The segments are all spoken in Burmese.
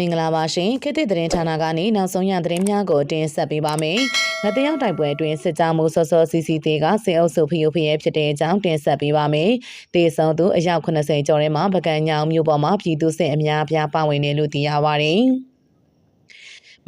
မင်္ဂလာပါရှင်ခေတ်သစ်သတင်းဌာနကနေနောက်ဆုံးရသတင်းများကိုတင်ဆက်ပေးပါမယ်။ငတရောက်တိုက်ပွဲအတွင်းစစ်ကြောမှုစောစောစီစီသေးကစေအုပ်စုဖီယိုဖီရဲ့ဖြစ်တဲ့အကြောင်းတင်ဆက်ပေးပါမယ်။တေဆောင်သူအယောက်80ကျော်ထဲမှာပကံညောင်မြို့ပေါ်မှာပြည်သူစစ်အများအပြားပါဝင်တယ်လို့သိရပါတယ်။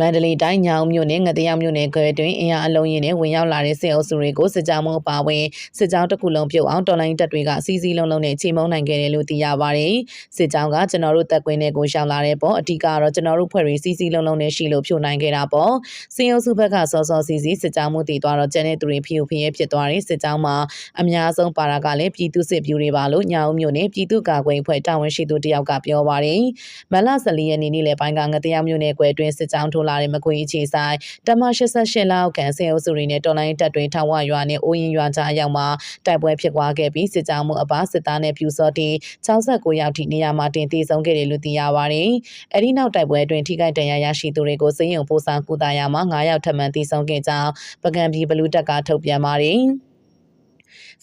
မန္တလေးတိုင်းညောင်မြို့နယ်ငတရောက်မြို့နယ်ခွဲတွင်အင်အားအလုံးရင်းနဲ့ဝင်ရောက်လာတဲ့စစ်အုပ်စုတွေကိုစစ်ကြောမှုအပါအဝင်စစ်ကြောတစ်ခုလုံးပြုတ်အောင်တော်လိုင်းတပ်တွေကအစီအစီလုံးလုံးနဲ့ချိန်မုံနိုင်ခဲ့တယ်လို့သိရပါတယ်။စစ်ကြောကကျွန်တော်တို့တပ်ကွင်းတွေကိုရှောင်လာတဲ့ပေါ့အဓိကတော့ကျွန်တော်တို့ဖွဲ့တွေစီစီလုံးလုံးနဲ့ရှိလို့ဖြိုနိုင်ခဲ့တာပေါ့။စစ်အုပ်စုဘက်ကစောစောစီစီစစ်ကြောမှုတည်သွားတော့ကျန်တဲ့သူတွေဖီယိုဖီရဲ့ဖြစ်သွားတဲ့စစ်ကြောမှာအများဆုံးပါတာကလည်းပြည်သူစစ်ပြူတွေပါလို့ညောင်မြို့နယ်ပြည်သူ့ကာကွယ်ဖွဲ့တာဝန်ရှိသူတယောက်ကပြောပါတယ်။မလ14ရက်နေ့နေ့လယ်ပိုင်းကငတရောက်မြို့နယ်ကွယ်တွင်စစ်ကြောထိုးလာတဲ့မကွေးအခြေဆိုင်တမ88လောက်ကန်ဆဲအုပ်စုတွေနဲ့တော်လိုင်းတပ်တွေထောင်ဝရွာနဲ့အိုးရင်ရွာကြားအရောက်မှာတိုက်ပွဲဖြစ်ပွားခဲ့ပြီးစစ်ကြောမှုအပါစစ်သားနဲ့ပြူစောတီ69ယောက်ထိနေရာမှာတင်တည်ဆုံးခဲ့တယ်လို့သိရပါတယ်။အဲဒီနောက်တိုက်ပွဲအတွင်းထိခိုက်ဒဏ်ရာရရှိသူတွေကိုစိတ်ယုံပို့ဆောင်ကူတာရမှာ9ယောက်ထပ်မံတည်ဆုံးခဲ့ကြောင်းပကံပြည်ဘလူးတပ်ကထုတ်ပြန်ပါတယ်။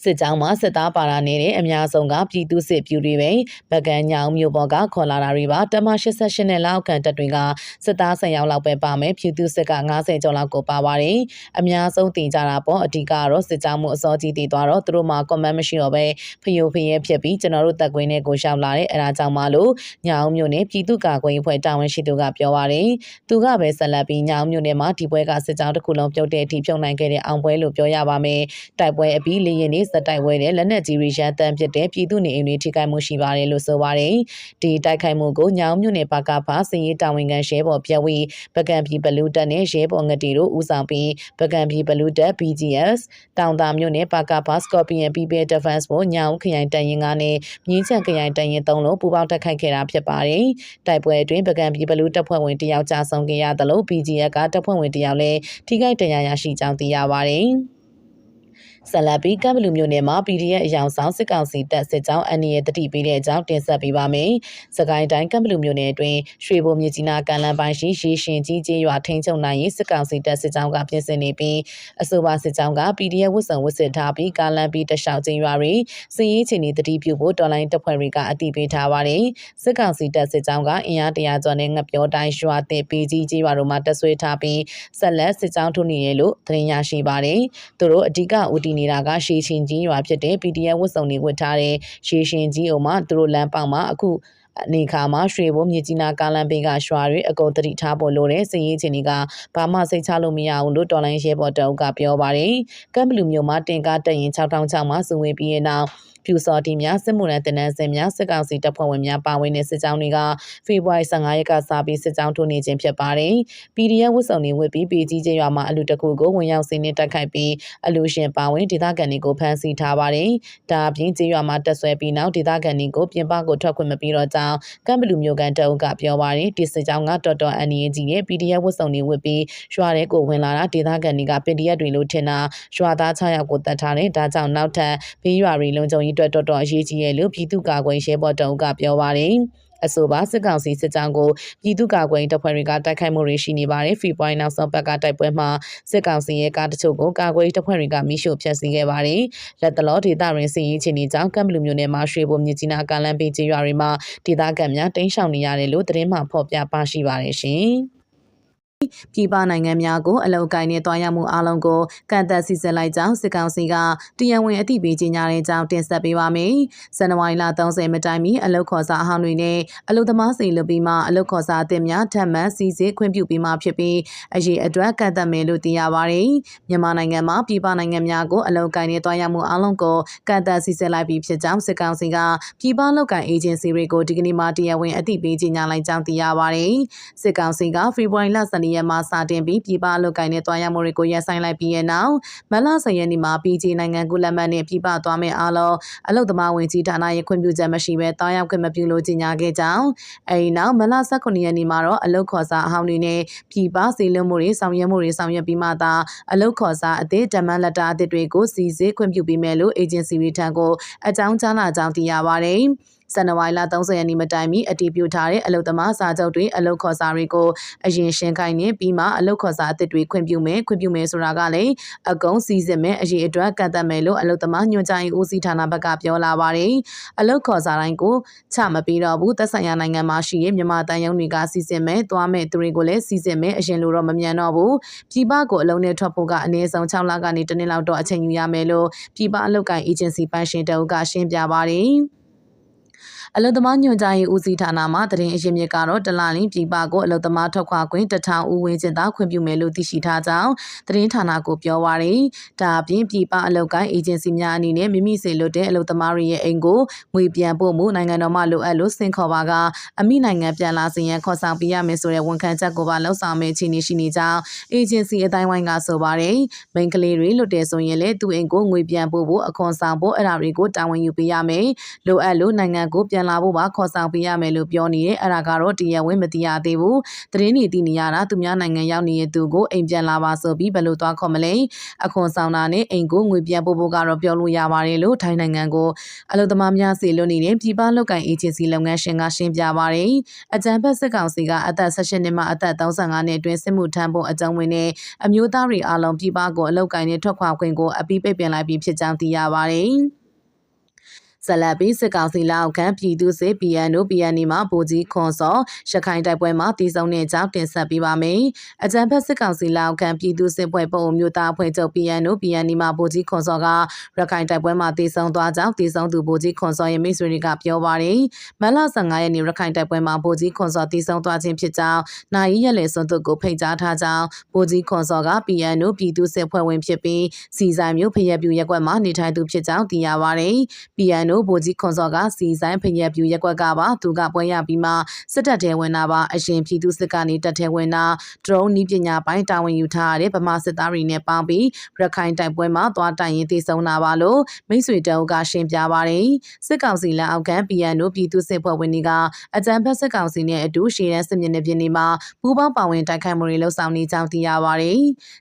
စစ်ကြောင်းမှာစစ်သားပါလာနေတဲ့အများဆုံးကပြည်သူစစ်ပြူတွေပဲဗကန်ညောင်မြို့ပေါ်ကခေါ်လာတာတွေပါတမ88နဲ့လောက်ကန်တပ်တွေကစစ်သား10ယောက်လောက်ပဲပါမယ်ပြည်သူစစ်က90ကျော်လောက်ကိုပါပါတယ်အများဆုံးတင်ကြတာပေါ့အဓိကတော့စစ်ကြောင်းမှုအစောကြီးတည်သွားတော့သူတို့မှာ comment မရှိတော့ပဲဖယိုဖယဲဖြစ်ပြီးကျွန်တော်တို့တက်ကွင်းနဲ့ကိုရှောက်လာတဲ့အဲဒါကြောင့်မလို့ညောင်မြို့နယ်ပြည်သူ့ကာကွယ်ရေးဖွဲ့တာဝန်ရှိသူကပြောပါတယ်သူကပဲဆက်လက်ပြီးညောင်မြို့နယ်မှာဒီပွဲကစစ်ကြောင်းတစ်ခုလုံးပြုတ်တဲ့အထိဖြုံနိုင်ခဲ့တဲ့အောင်ပွဲလို့ပြောရပါမယ်တိုက်ပွဲအပြီးလေရင်နေစက်တိုက်ပွဲတဲ့လက်နက်ကြီးရီရန်တန်ဖြစ်တဲ့ပြည်သူနေအိမ်တွေထိခိုက်မှုရှိပါတယ်လို့ဆိုပါတယ်ဒီတိုက်ခိုက်မှုကိုညောင်မြို့နယ်ပါကဖာစည်ရေးတာဝန်ခံရဲဘော်ပြဝီပကံပြည်ဘလူးတက်နဲ့ရဲဘော်ငတီတို့ဦးဆောင်ပြီးပကံပြည်ဘလူးတက် BGS တောင်တာမြို့နယ်ပါကဖာ Scorpion People Defense ကိုညောင်ခရိုင်တရင်ကနေမြင်းချန်ခရိုင်တရင်သုံးလို့ပူးပေါင်းတိုက်ခိုက်ခဲ့တာဖြစ်ပါတယ်တိုက်ပွဲအတွင်းပကံပြည်ဘလူးတပ်ဖွဲ့ဝင်တယောက်ကြာဆုံးခဲ့ရသလို BGS ကတပ်ဖွဲ့ဝင်တယောက်လည်းထိခိုက်ဒဏ်ရာရရှိကြောင်းသိရပါတယ် ဆက်လက်ပြီးကမ်ဘလူမျိုးနယ်မှာ PDF အယောင်ဆောင်စစ်ကောင်စီတပ်စစ်ကြောင်းအန်ရီရဲ့တတိပေးတဲ့အကြောင်းတင်ဆက်ပေးပါမယ်။စကိုင်းတိုင်းကမ်ဘလူမျိုးနယ်အတွင်းရွှေဘိုမြကြီးနားကန်လန်ပိုင်းရှိရေရှင်ကြီးကျေးရွာထိန်းချုပ်နိုင်ရေးစစ်ကောင်စီတပ်စစ်ကြောင်းကပြင်ဆင်နေပြီးအဆိုပါစစ်ကြောင်းက PDF ဝတ်စုံဝတ်ဆင်ထားပြီးကာလန်ပြီးတလျှောက်ချင်းရွာတွေစည်ရေးချင်နေတတိပြုဖို့တော်လိုင်းတပ်ဖွဲ့တွေကအတိပေးထားပါတယ်။စစ်ကောင်စီတပ်စစ်ကြောင်းကအင်အားတရာကျော်နဲ့ငပြောတိုင်းရွာတဲ့ပေကြီးကျေးရွာတို့မှာတပ်ဆွဲထားပြီးဆက်လက်စစ်ကြောင်းထုနေရလို့သတင်းရရှိပါတယ်။သူတို့အဓိကဦးတည်နေတာကရှေးချင်းကြီးရွာဖြစ်တဲ့ PDF ဝတ်စုံတွေဝတ်ထားတဲ့ရှေးရှင်ကြီးအုံမှာသူတို့လမ်းပေါက်မှာအခုအနေခါမှာရွှေဘုံမြကြီးနာကားလန်ဘေးကရွာတွေအကုန်တတိထားဖို့လိုတဲ့စည်ရေးချင်းတွေကဘာမှစိတ်ချလို့မရဘူးလို့တော်လိုင်းရဲဘော်တအုပ်ကပြောပါတယ်။ကမ်ဘလူမျိုးမှာတင်ကားတက်ရင်6006မှာစုဝင်ပြီးနောက် ပြူစော်တီများစစ်မှုရန်တနန်းစင်များစစ်ကောင်စီတပ်ဖွဲ့ဝင်များပါဝင်တဲ့စစ်ကြောင်းတွေကဖေဖော်ဝါရီ15ရက်ကစပြီးစစ်ကြောင်းထိုးနေခြင်းဖြစ်ပါတယ်။ PDF ဝတ်စုံတွေဝတ်ပြီးပေကြီးကျေးရွာမှာအလူတကူကိုဝင်ရောက်စီးနှင်းတိုက်ခိုက်ပြီးအလူရှင်ပါဝင်ဒေသခံတွေကိုဖမ်းဆီးထားပါတယ်။ဒါအပြင်ကျေးရွာမှာတက်ဆွဲပြီးနောက်ဒေသခံတွေကိုပြင်ပကိုထွက်ခွင့်မပေးတော့ကြောင်းကမ်ဘလူမျိုးကန်တအုပ်ကပြောပါတယ်။ဒီစစ်ကြောင်းကတော်တော်အန်ရီကြီးရဲ့ PDF ဝတ်စုံတွေဝတ်ပြီးရွာတဲ့ကိုဝင်လာတာဒေသခံတွေက PDF တွေလို့ထင်တာရွာသား6ယောက်ကိုတတ်ထားတယ်။ဒါကြောင့်နောက်ထပ်ဘေးရွာတွေလုံခြုံရေးအတွက်တော်တော်အရေးကြီးရဲ့လို့ပြည်သူ့ကာကွယ်ရေးဘော်တုံကပြောပါတယ်။အဆိုပါစစ်ကောင်စီစစ်ကြောင်းကိုပြည်သူ့ကာကွယ်ရေးတပ်ဖွဲ့တွေကတိုက်ခိုက်မှုတွေရှိနေပါတယ်။ဖီပွိုင်းနောက်ဆုံးဘက်ကတိုက်ပွဲမှာစစ်ကောင်စီရဲ့ကားတချို့ကိုကာကွယ်ရေးတပ်ဖွဲ့တွေကမိရှို့ဖျက်ဆီးခဲ့ပါတယ်။လက်တလောဒေသရင်းစီရေးချင်းတွေကြောင့်ကမ်ဘလူမျိုးနယ်မှာရွှေဘုံမြကြီးနာကာလန်ပေးကျေးရွာတွေမှာဒေသခံများတိမ်းရှောင်နေရတယ်လို့သတင်းမှဖော်ပြပါရှိပါတယ်ရှင်။ ပြည်ပနိုင်ငံများကိုအလောက်ကိုင်းနဲ့တွားရမှုအလုံးကိုကန့်သက်စီစဉ်လိုက်ကြောင်းစစ်ကောင်စီကတရားဝင်အသိပေးကြေညာတဲ့အကြောင်းတင်ဆက်ပေးပါမယ်။ဇန်နဝါရီလ30မတိုင်မီအလောက်ခေါ်စာအဟောင်းတွေနဲ့အလောက်သမားစီလုပ်ပြီးမှအလောက်ခေါ်စာအသစ်များထပ်မံစီစစ်ခွင့်ပြုပြီးမှဖြစ်ပြီးအရေးအတွက်ကန့်သက်မယ်လို့သိရပါတယ်။မြန်မာနိုင်ငံမှာပြည်ပနိုင်ငံများကိုအလောက်ကိုင်းနဲ့တွားရမှုအလုံးကိုကန့်သက်စီစဉ်လိုက်ပြီးဖြစ်ကြောင်းစစ်ကောင်စီကပြည်ပလောက်ကိုင်းအေဂျင်စီတွေကိုဒီကနေ့မှတရားဝင်အသိပေးကြေညာလိုက်ကြောင်းသိရပါတယ်။စစ်ကောင်စီကဖေဖော်ဝါရီလ12ရက်မှာစတင်ပြီးပြည်ပအလုပ်ကိုင်းနဲ့တွားရမှုတွေကိုရပ်ဆိုင်းလိုက်ပြီးရဲ့နောက်မလ10ရက်နေ့မှာ PG နိုင်ငံကုလက်မှတ်နဲ့ပြည်ပသွားမယ့်အားလုံးအလုပ်သမားဝင်ကြီးဌာနရဲ့ခွင့်ပြုချက်မရှိဘဲတွားရောက်ခွင့်မပြုလို့ကြေညာခဲ့ကြောင်းအဲဒီနောက်မလ18ရက်နေ့မှာတော့အလုပ်ခေါ်စာအဟောင်းတွေနဲ့ပြည်ပစီလွတ်မှုတွေဆောင်ရွက်မှုတွေဆောင်ရွက်ပြီးမှသာအလုပ်ခေါ်စာအသစ်ဓမ္မလက်တာအသစ်တွေကိုစီစစ်ခွင့်ပြုပေးမယ်လို့ agency တွေထံကိုအကြောင်းကြားလာကြောင်းသိရပါတယ်။ ဇန်နဝါရီလ30ရက်နေ့မတိုင်မီအတည်ပြုထားတဲ့အလုသမားစာချုပ်တွေအလုခေါ်စာတွေကိုအရင်ရှင်းခိုင်းနေပြီးမှအလုခေါ်စာအသစ်တွေခွင့်ပြုမယ်ခွင့်ပြုမယ်ဆိုတာကလည်းအကုန်စီစစ်မယ်အရေးအတွက်ကန့်သတ်မယ်လို့အလုသမားညွှန်ကြားရေးဦးစီးဌာနဘက်ကပြောလာပါတယ်အလုခေါ်စာတိုင်းကိုချမပေးတော့ဘူးသက်ဆိုင်ရာနိုင်ငံမှာရှိရဲ့မြန်မာတန်ယုံတွေကစီစစ်မယ်သွားမယ်သူတွေကိုလည်းစီစစ်မယ်အရင်လိုတော့မမြန်တော့ဘူးပြည်ပကိုအလုံးနဲ့ထွက်ဖို့ကအနည်းဆုံး6လကနေတစ်နှစ်လောက်တော့အချိန်ယူရမယ်လို့ပြည်ပအလုကိုင်အေဂျင်စီပိုင်ရှင်တအုပ်ကရှင်းပြပါတယ် အလုသမားညွှန်ကြားရေးဦးစီးဌာနမှတရင်အရင်မြစ်ကတော့တလလင်းပြည်ပကိုအလုသမားထွက်ခွာခွင့်တထောင်ဦးဝင်းကျင်သာခွင့်ပြုမယ်လို့သိရှိထားကြောင်းတရင်ဌာနကိုပြောပါရယ်ဒါအပြင်ပြည်ပအလုကိုင်အေဂျင်စီများအနေနဲ့မိမိစေလွတ်တဲ့အလုသမားတွေရဲ့အိမ်ကိုငွေပြန်ပို့မှုနိုင်ငံတော်မှလိုအပ်လို့စင်ခေါ်ပါကအမိနိုင်ငံပြန်လာစီရင်ခေါ်ဆောင်ပေးရမယ်ဆိုတဲ့ဝန်ခံချက်ကိုပါလှုပ်ဆောင်မယ့်အခြေအနေရှိနေကြောင်းအေဂျင်စီအတိုင်းဝိုင်းကဆိုပါရယ်မိန်ကလေးတွေလွတ်တယ်ဆိုရင်လည်းသူ့အိမ်ကိုငွေပြန်ပို့ဖို့အခွန်ဆောင်ဖို့အဲ့ဒါတွေကိုတာဝန်ယူပေးရမယ်လိုအပ်လို့နိုင်ငံကိုပြန်လာဖို့ပါခေါ်ဆောင်ပေးရမယ်လို့ပြောနေတယ်အဲ့ဒါကတော့တရားဝင်မသိရသေးဘူးသတင်းတွေသိနေရတာသူများနိုင်ငံရောက်နေတဲ့သူကိုအိမ်ပြန်လာပါဆိုပြီးဘယ်လိုသွားခေါ်မလဲအခွန်ဆောင်တာနဲ့အိမ်ကိုငွေပြန်ပို့ဖို့ကတော့ပြောလို့ရပါတယ်လို့ထိုင်းနိုင်ငံကိုအလုပ်သမားများစီလွတ်နေတဲ့ပြည်ပလုပ်ကိုင်အေဂျင်စီလုပ်ငန်းရှင်ကရှင်းပြပါတယ်အကြံဖက်စစ်ကောင်စီကအသက်16နှစ်မှအသက်35နှစ်အတွင်းစစ်မှုထမ်းဖို့အကြောင်းဝင်တဲ့အမျိုးသားတွေအားလုံးပြည်ပကိုအလုပ်ကိုင်နဲ့ထွက်ခွာခွင့်ကိုအပိပိတ်ပင်လိုက်ပြီးဖြစ်ကြောင်းသိရပါတယ် ဇလပီစစ်ကောင်စီလက်အောက်ခံပြည်သူစစ် PNO PNA မှာဗိုလ်ကြီးခွန်စောရခိုင်တိုက်ပွဲမှာတည်ဆုံတဲ့အကြောင်းတင်ဆက်ပေးပါမယ်။အကြံဖက်စစ်ကောင်စီလက်အောက်ခံပြည်သူစစ်ဖွဲ့ပုံမျိုးသားဖွဲ့ချုပ် PNO PNA မှာဗိုလ်ကြီးခွန်စောကရခိုင်တိုက်ပွဲမှာတည်ဆုံသွားကြောင်းတည်ဆုံသူဗိုလ်ကြီးခွန်စောရဲ့မိတ်ဆွေတွေကပြောပါတယ်။မလ15ရက်နေ့ရခိုင်တိုက်ပွဲမှာဗိုလ်ကြီးခွန်စောတည်ဆုံသွားခြင်းဖြစ်ကြောင်းနိုင်ရက်လေစွန်းသူကိုဖိတ်ကြားထားကြောင်းဗိုလ်ကြီးခွန်စောက PNO ပြည်သူစစ်ဖွဲ့ဝင်ဖြစ်ပြီးစီဆိုင်မျိုးဖရက်ပြူရက်ကွက်မှာနေထိုင်သူဖြစ်ကြောင်းသိရပါတယ်။ PNO ဗိုလ်ကြီးခွန်စောကစီဆိုင်ဖရက်ပြူရက်ကွက်ကပါသူကပွဲရပြီးမှစစ်တပ်ထဲဝင်တာပါအရင်ပြည်သူစစ်ကနေတပ်ထဲဝင်တာဒရုန်းနီးပညာပိုင်းတာဝန်ယူထားတဲ့ဗမာစစ်သားတွေနဲ့ပေါင်းပြီးရခိုင်တိုက်ပွဲမှာသွားတိုင်ရင်တည်ဆုံတာပါလို့မိတ်ဆွေတအုပ်ကရှင်းပြပါတယ်စစ်ကောင်စီလက်အောက်ခံ PNO ပြည်သူစစ်ဖွဲ့ဝင်တွေကအကြံဖက်စစ်ကောင်စီနဲ့အတူရှေ့တန်းစစ်မြေပြင်တွေမှာပူးပေါင်းပါဝင်တိုက်ခိုက်မှုတွေလှုပ်ဆောင်နေကြောင်းသိရပါတယ်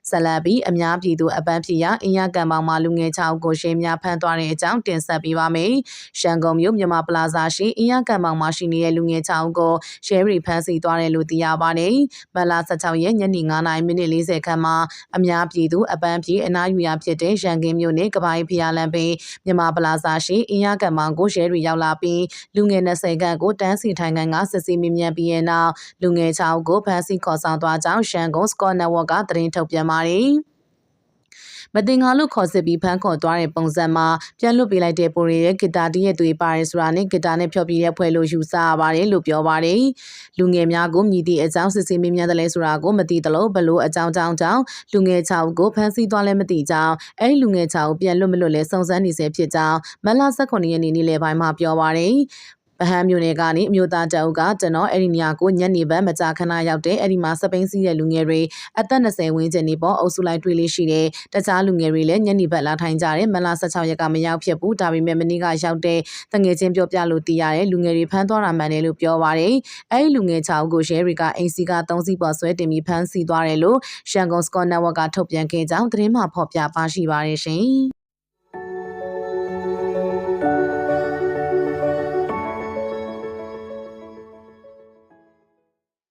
ဇလန်ပြီးအများပြည်သူအပန်းဖြေရအင်ရကံပေါင်မှာလူငယ်6ဦးကိုရှင်းများဖမ်းသွားတဲ့အကြောင်းတင်ဆက်ပေးပါမယ်။ရန်ကုန်မြို့မြန်မာပလာဇာရှိအင်ရကံပေါင်မှာရှိနေတဲ့လူငယ်6ဦးကိုရှယ်ရီဖမ်းဆီးသွားတယ်လို့သိရပါတယ်။မလာ16ရက်ညနေ9:40မိနစ်40ခန့်မှာအများပြည်သူအပန်းဖြေအနားယူရဖြစ်တဲ့ရန်ကင်းမြို့နယ်ကပိုင်းဖျားလမ်းပင်မြန်မာပလာဇာရှိအင်ရကံပေါင်ကိုရှယ်ရီရောက်လာပြီးလူငယ်20ခန့်ကိုတန်းစီထိုင်ခန်းကစစ်ဆေးမြင်မြန်ပြီးရဲ့နောက်လူငယ်6ဦးကိုဖမ်းဆီးခေါ်ဆောင်သွားကြောင်းရှန်ကုန်စကော့နက်ဝက်ကသတင်းထုတ်ပြန်ပါတယ်။ မတင်ငါလို့ခေါ်စစ်ပြီးဖမ်းခေါ်သွားတဲ့ပုံစံမှာပြန်လွတ်ပေးလိုက်တဲ့ပိုရီရဲ့ဂီတာတီးရဲ့သွေးပါတယ်ဆိုတာနဲ့ဂီတာနဲ့ဖျော်ပြတဲ့ဖွဲ့လို့ယူဆရပါတယ်လို့ပြောပါတယ်။လူငယ်များကိုမြည်သည့်အကြောင်းစစ်ဆေးမေးမြန်းတယ်လဲဆိုတာကိုမသိသလိုဘလို့အကြောင်းကြောင်းကြောင့်လူငယ်6ဦးကိုဖမ်းဆီးသွားလဲမသိကြောင်းအဲဒီလူငယ်6ဦးပြန်လွတ်မလွတ်လဲစုံစမ်းနေဆဲဖြစ်ကြောင်းမလ18ရက်နေ့နေ့လယ်ပိုင်းမှာပြောပါတယ် ဗဟန်းမြို့နယ်ကနေအမျိုးသားတအုပ်ကကျွန်တော်အဲ့ဒီနေရာကိုညနေဘက်မကြာခဏရောက်တဲ့အဲ့ဒီမှာစပိန်စီးတဲ့လူငယ်တွေအသက်20ဝန်းကျင်နေပေါ်အုပ်စုလိုက်တွေ့လေးရှိတယ်တခြားလူငယ်တွေလည်းညနေဘက်လာထိုင်ကြတယ်မလ16ရက်ကမရောက်ဖြစ်ဘူးဒါပေမဲ့မနေ့ကရောက်တဲ့တငယ်ချင်းပြောပြလို့သိရတယ်လူငယ်တွေဖမ်းသွားတာမှန်တယ်လို့ပြောပါတယ်အဲ့ဒီလူငယ်6ဦးကိုရဲရီကအင်စီက3စီးပေါ်ဆွဲတင်ပြီးဖမ်းဆီးသွားတယ်လို့ရှန်ကုန်စကော့နက်ဝက်ကထုတ်ပြန်ခဲ့ကြောင်းသတင်းမှဖော်ပြပါရှိပါတယ်ရှင်